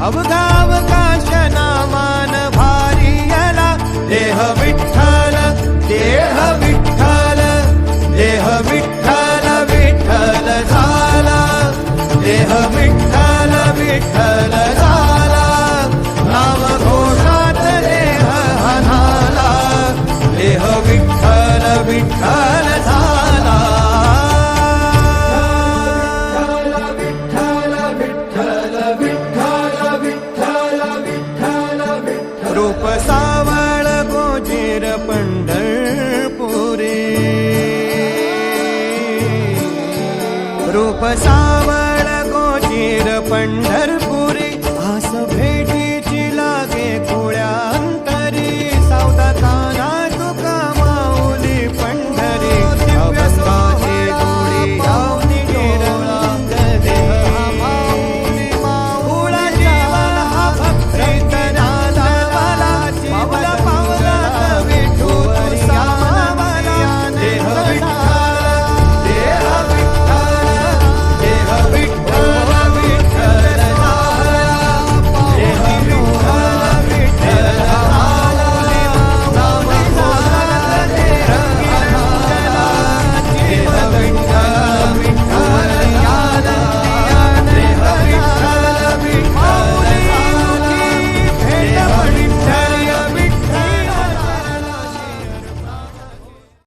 याला अवकाश नामान भारियला देह विठ्ठल देह विठ्ठल देह विठ्ठल विठ्ठल झाला देह विठ्ठल विठ्ठल झाला नाम घोषात देह हनाला देह विठ्ठल विठ्ठल ूप गोचीर पण्ड